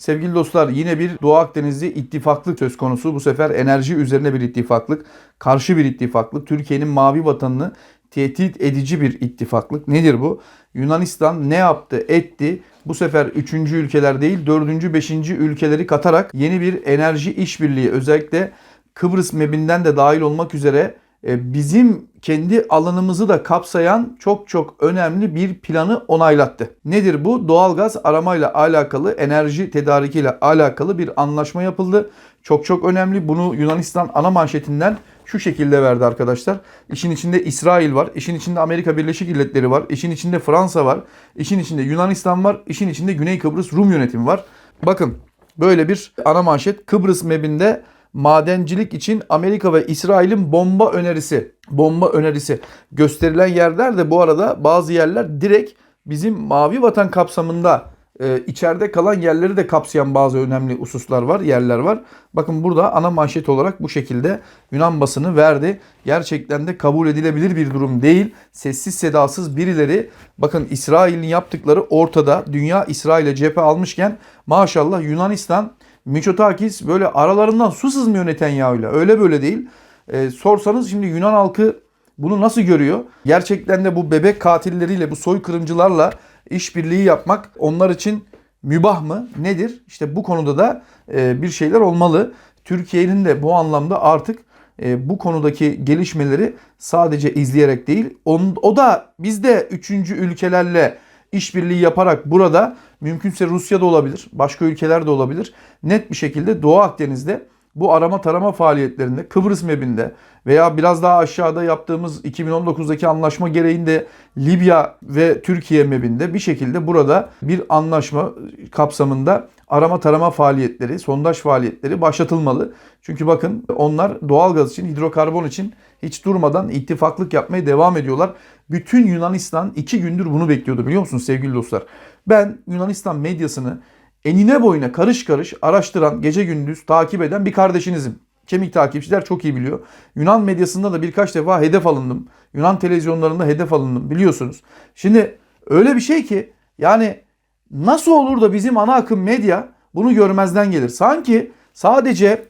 Sevgili dostlar yine bir Doğu Akdenizli ittifaklık söz konusu. Bu sefer enerji üzerine bir ittifaklık. Karşı bir ittifaklık. Türkiye'nin mavi vatanını tehdit edici bir ittifaklık. Nedir bu? Yunanistan ne yaptı etti? Bu sefer 3. ülkeler değil 4. 5. ülkeleri katarak yeni bir enerji işbirliği özellikle Kıbrıs MEB'inden de dahil olmak üzere bizim kendi alanımızı da kapsayan çok çok önemli bir planı onaylattı. Nedir bu? Doğalgaz aramayla alakalı, enerji tedarikiyle alakalı bir anlaşma yapıldı. Çok çok önemli. Bunu Yunanistan ana manşetinden şu şekilde verdi arkadaşlar. İşin içinde İsrail var, işin içinde Amerika Birleşik Devletleri var, işin içinde Fransa var, işin içinde Yunanistan var, işin içinde Güney Kıbrıs Rum yönetimi var. Bakın böyle bir ana manşet Kıbrıs MEB'inde madencilik için Amerika ve İsrail'in bomba önerisi. Bomba önerisi. Gösterilen yerler de bu arada bazı yerler direkt bizim mavi vatan kapsamında e, içeride kalan yerleri de kapsayan bazı önemli hususlar var, yerler var. Bakın burada ana manşet olarak bu şekilde Yunan basını verdi. Gerçekten de kabul edilebilir bir durum değil. Sessiz sedasız birileri bakın İsrail'in yaptıkları ortada. Dünya İsrail'e cephe almışken maşallah Yunanistan Miçotakis böyle aralarından su sızmıyor Netanyahu'yla. Öyle böyle değil. E, sorsanız şimdi Yunan halkı bunu nasıl görüyor? Gerçekten de bu bebek katilleriyle, bu soykırımcılarla işbirliği yapmak onlar için mübah mı? Nedir? İşte bu konuda da e, bir şeyler olmalı. Türkiye'nin de bu anlamda artık e, bu konudaki gelişmeleri sadece izleyerek değil, on, o da biz de üçüncü ülkelerle işbirliği yaparak burada mümkünse Rusya'da olabilir, başka ülkeler de olabilir. Net bir şekilde Doğu Akdeniz'de bu arama tarama faaliyetlerinde Kıbrıs MEB'inde veya biraz daha aşağıda yaptığımız 2019'daki anlaşma gereğinde Libya ve Türkiye MEB'inde bir şekilde burada bir anlaşma kapsamında arama tarama faaliyetleri, sondaj faaliyetleri başlatılmalı. Çünkü bakın onlar doğalgaz için, hidrokarbon için hiç durmadan ittifaklık yapmaya devam ediyorlar. Bütün Yunanistan iki gündür bunu bekliyordu biliyor musunuz sevgili dostlar? Ben Yunanistan medyasını enine boyuna karış karış araştıran, gece gündüz takip eden bir kardeşinizim. Kemik takipçiler çok iyi biliyor. Yunan medyasında da birkaç defa hedef alındım. Yunan televizyonlarında hedef alındım biliyorsunuz. Şimdi öyle bir şey ki yani nasıl olur da bizim ana akım medya bunu görmezden gelir. Sanki sadece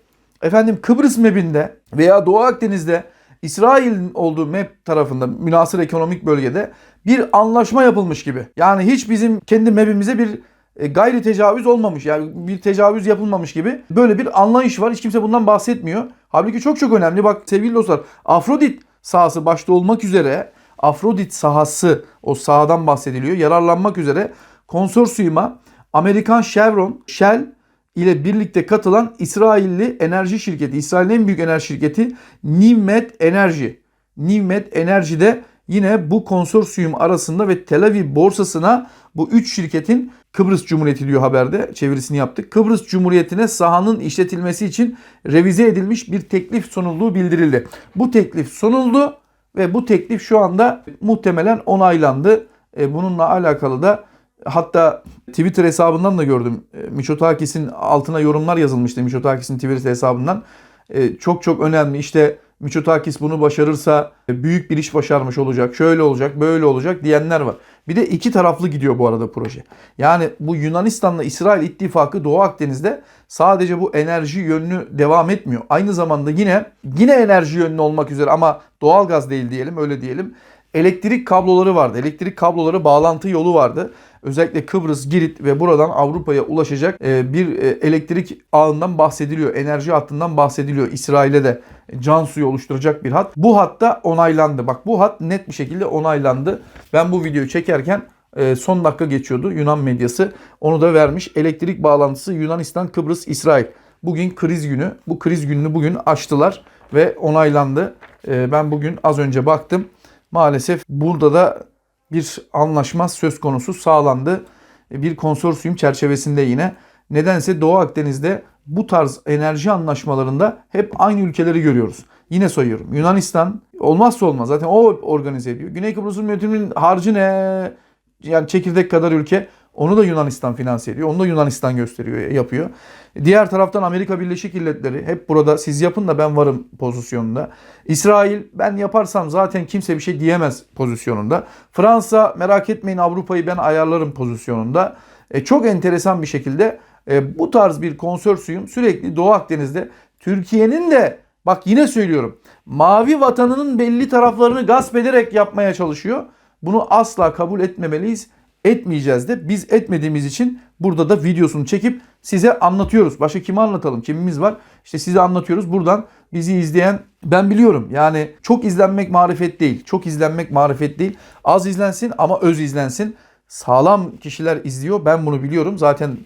efendim Kıbrıs MEB'inde veya Doğu Akdeniz'de İsrail'in olduğu MEB tarafında münasır ekonomik bölgede bir anlaşma yapılmış gibi. Yani hiç bizim kendi MEB'imize bir e, gayri tecavüz olmamış yani bir tecavüz yapılmamış gibi böyle bir anlayış var. Hiç kimse bundan bahsetmiyor. Halbuki çok çok önemli. Bak sevgili dostlar Afrodit sahası başta olmak üzere Afrodit sahası o sahadan bahsediliyor. Yararlanmak üzere konsorsiyuma Amerikan Chevron, Shell ile birlikte katılan İsrailli enerji şirketi, İsrail'in en büyük enerji şirketi Nivmed Energy. Nivmed Enerji'de yine bu konsorsiyum arasında ve Tel Aviv borsasına bu üç şirketin Kıbrıs Cumhuriyeti diyor haberde çevirisini yaptık. Kıbrıs Cumhuriyeti'ne sahanın işletilmesi için revize edilmiş bir teklif sunulduğu bildirildi. Bu teklif sunuldu ve bu teklif şu anda muhtemelen onaylandı. E, bununla alakalı da hatta Twitter hesabından da gördüm. E, Miçotakis'in altına yorumlar yazılmıştı Miçotakis'in Twitter hesabından. E, çok çok önemli işte Miçotakis bunu başarırsa büyük bir iş başarmış olacak. Şöyle olacak, böyle olacak diyenler var. Bir de iki taraflı gidiyor bu arada proje. Yani bu Yunanistan'la İsrail ittifakı Doğu Akdeniz'de sadece bu enerji yönlü devam etmiyor. Aynı zamanda yine yine enerji yönlü olmak üzere ama doğalgaz değil diyelim öyle diyelim. Elektrik kabloları vardı. Elektrik kabloları bağlantı yolu vardı. Özellikle Kıbrıs, Girit ve buradan Avrupa'ya ulaşacak bir elektrik ağından bahsediliyor. Enerji hattından bahsediliyor. İsrail'e de can suyu oluşturacak bir hat. Bu hatta onaylandı. Bak bu hat net bir şekilde onaylandı. Ben bu videoyu çekerken son dakika geçiyordu. Yunan medyası onu da vermiş. Elektrik bağlantısı Yunanistan, Kıbrıs, İsrail. Bugün kriz günü. Bu kriz gününü bugün açtılar ve onaylandı. Ben bugün az önce baktım. Maalesef burada da bir anlaşma söz konusu sağlandı. Bir konsorsiyum çerçevesinde yine. Nedense Doğu Akdeniz'de bu tarz enerji anlaşmalarında hep aynı ülkeleri görüyoruz. Yine sayıyorum. Yunanistan olmazsa olmaz. Zaten o organize ediyor. Güney Kıbrıs yönetiminin harcı ne? Yani çekirdek kadar ülke. Onu da Yunanistan finanse ediyor. Onu da Yunanistan gösteriyor, yapıyor. Diğer taraftan Amerika Birleşik Devletleri hep burada siz yapın da ben varım pozisyonunda. İsrail ben yaparsam zaten kimse bir şey diyemez pozisyonunda. Fransa merak etmeyin Avrupa'yı ben ayarlarım pozisyonunda. E, çok enteresan bir şekilde E, bu tarz bir konsorsiyum sürekli Doğu Akdeniz'de Türkiye'nin de bak yine söylüyorum mavi vatanının belli taraflarını gasp ederek yapmaya çalışıyor. Bunu asla kabul etmemeliyiz. Etmeyeceğiz de biz etmediğimiz için burada da videosunu çekip size anlatıyoruz. Başka kime anlatalım? Kimimiz var? İşte size anlatıyoruz. Buradan bizi izleyen ben biliyorum. Yani çok izlenmek marifet değil. Çok izlenmek marifet değil. Az izlensin ama öz izlensin. Sağlam kişiler izliyor. Ben bunu biliyorum. Zaten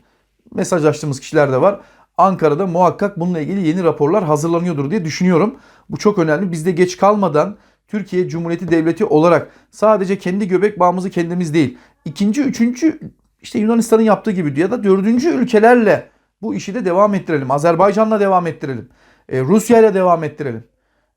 mesajlaştığımız kişiler de var. Ankara'da muhakkak bununla ilgili yeni raporlar hazırlanıyordur diye düşünüyorum. Bu çok önemli. Biz de geç kalmadan Türkiye Cumhuriyeti Devleti olarak sadece kendi göbek bağımızı kendimiz değil. ikinci, üçüncü işte Yunanistan'ın yaptığı gibi ya da dördüncü ülkelerle bu işi de devam ettirelim. Azerbaycan'la devam ettirelim. E, Rusya'yla devam ettirelim.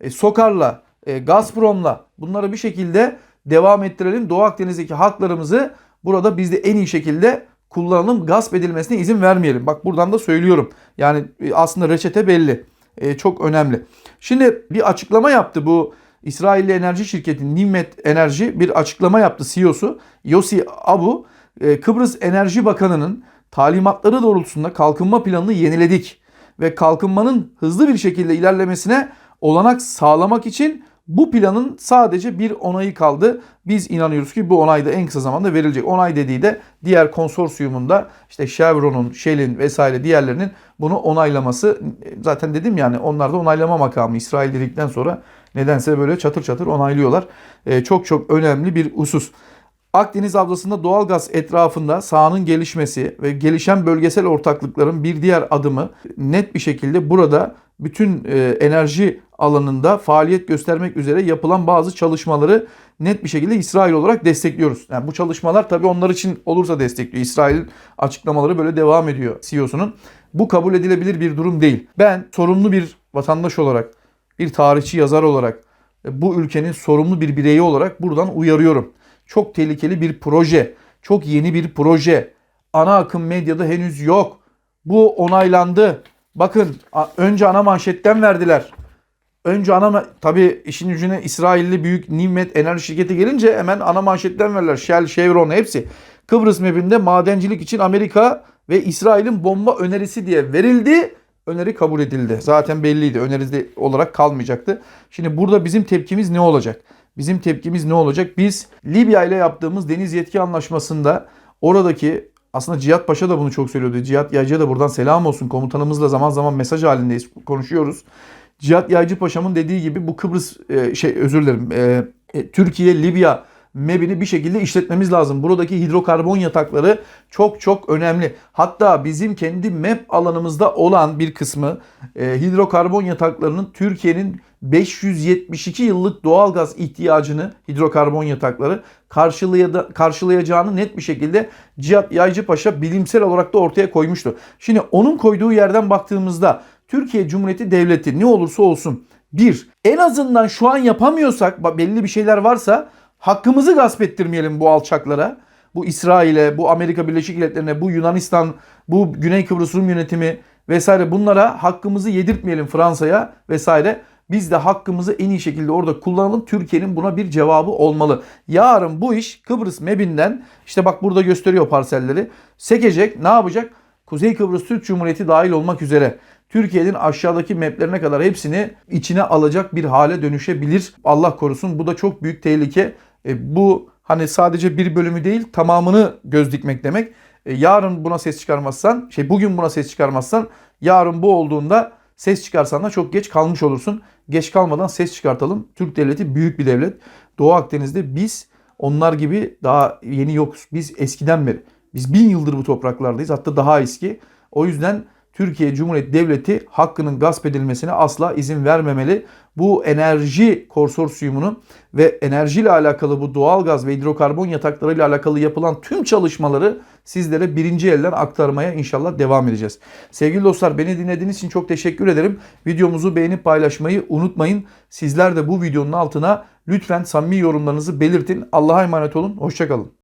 E, Sokar'la, e, Gazprom'la bunları bir şekilde devam ettirelim. Doğu Akdeniz'deki haklarımızı burada biz de en iyi şekilde kullanalım. Gasp edilmesine izin vermeyelim. Bak buradan da söylüyorum. Yani e, aslında reçete belli. E, çok önemli. Şimdi bir açıklama yaptı bu İsrailli enerji şirketi Nimet Enerji bir açıklama yaptı CEO'su Yossi Abu. E, Kıbrıs Enerji Bakanı'nın talimatları doğrultusunda kalkınma planını yeniledik ve kalkınmanın hızlı bir şekilde ilerlemesine olanak sağlamak için bu planın sadece bir onayı kaldı. Biz inanıyoruz ki bu onay da en kısa zamanda verilecek. Onay dediği de diğer konsorsiyumunda işte Chevron'un, Shell'in vesaire diğerlerinin bunu onaylaması. Zaten dedim yani onlar da onaylama makamı. İsrail dedikten sonra nedense böyle çatır çatır onaylıyorlar. Ee, çok çok önemli bir husus. Akdeniz Havzası'nda doğalgaz etrafında sahanın gelişmesi ve gelişen bölgesel ortaklıkların bir diğer adımı net bir şekilde burada bütün e, enerji alanında faaliyet göstermek üzere yapılan bazı çalışmaları net bir şekilde İsrail olarak destekliyoruz. Yani bu çalışmalar tabii onlar için olursa destekliyor. İsrail'in açıklamaları böyle devam ediyor CEO'sunun. Bu kabul edilebilir bir durum değil. Ben sorumlu bir vatandaş olarak, bir tarihçi yazar olarak, bu ülkenin sorumlu bir bireyi olarak buradan uyarıyorum. Çok tehlikeli bir proje. Çok yeni bir proje. Ana akım medyada henüz yok. Bu onaylandı. Bakın önce ana manşetten verdiler. Önce ana tabi işin ucuna İsrailli büyük Nimet Enerji Şirketi gelince hemen ana manşetten verirler. Shell, Chevron hepsi. Kıbrıs mapinde madencilik için Amerika ve İsrail'in bomba önerisi diye verildi. Öneri kabul edildi. Zaten belliydi. Önerisi olarak kalmayacaktı. Şimdi burada bizim tepkimiz ne olacak? Bizim tepkimiz ne olacak? Biz Libya ile yaptığımız deniz yetki anlaşmasında oradaki aslında Cihat Paşa da bunu çok söylüyordu. Cihat Yaycı'ya da buradan selam olsun. Komutanımızla zaman zaman mesaj halindeyiz, konuşuyoruz. Cihat Yaycı Paşa'mın dediği gibi bu Kıbrıs e, şey özür dilerim. E, e, Türkiye Libya MEB'ini bir şekilde işletmemiz lazım. Buradaki hidrokarbon yatakları çok çok önemli. Hatta bizim kendi MEP alanımızda olan bir kısmı e, hidrokarbon yataklarının Türkiye'nin 572 yıllık doğalgaz ihtiyacını hidrokarbon yatakları karşılayacağını net bir şekilde Cihat Yaycı Paşa bilimsel olarak da ortaya koymuştu. Şimdi onun koyduğu yerden baktığımızda Türkiye Cumhuriyeti Devleti ne olursa olsun bir en azından şu an yapamıyorsak belli bir şeyler varsa hakkımızı gasp ettirmeyelim bu alçaklara. Bu İsrail'e, bu Amerika Birleşik Devletleri'ne, bu Yunanistan, bu Güney Kıbrıs Rum yönetimi vesaire bunlara hakkımızı yedirtmeyelim Fransa'ya vesaire. Biz de hakkımızı en iyi şekilde orada kullanalım. Türkiye'nin buna bir cevabı olmalı. Yarın bu iş Kıbrıs MEB'inden işte bak burada gösteriyor parselleri. Sekecek ne yapacak? Kuzey Kıbrıs Türk Cumhuriyeti dahil olmak üzere Türkiye'nin aşağıdaki maplerine kadar hepsini içine alacak bir hale dönüşebilir. Allah korusun bu da çok büyük tehlike. E, bu hani sadece bir bölümü değil tamamını göz dikmek demek. E, yarın buna ses çıkarmazsan, şey bugün buna ses çıkarmazsan yarın bu olduğunda ses çıkarsan da çok geç kalmış olursun. Geç kalmadan ses çıkartalım. Türk devleti büyük bir devlet. Doğu Akdeniz'de biz onlar gibi daha yeni yokuz. Biz eskiden beri. Biz bin yıldır bu topraklardayız. Hatta daha eski. O yüzden Türkiye Cumhuriyeti Devleti hakkının gasp edilmesine asla izin vermemeli. Bu enerji konsorsiyumunu ve enerjiyle alakalı bu doğalgaz ve hidrokarbon yataklarıyla alakalı yapılan tüm çalışmaları sizlere birinci elden aktarmaya inşallah devam edeceğiz. Sevgili dostlar beni dinlediğiniz için çok teşekkür ederim. Videomuzu beğenip paylaşmayı unutmayın. Sizler de bu videonun altına lütfen samimi yorumlarınızı belirtin. Allah'a emanet olun. Hoşçakalın.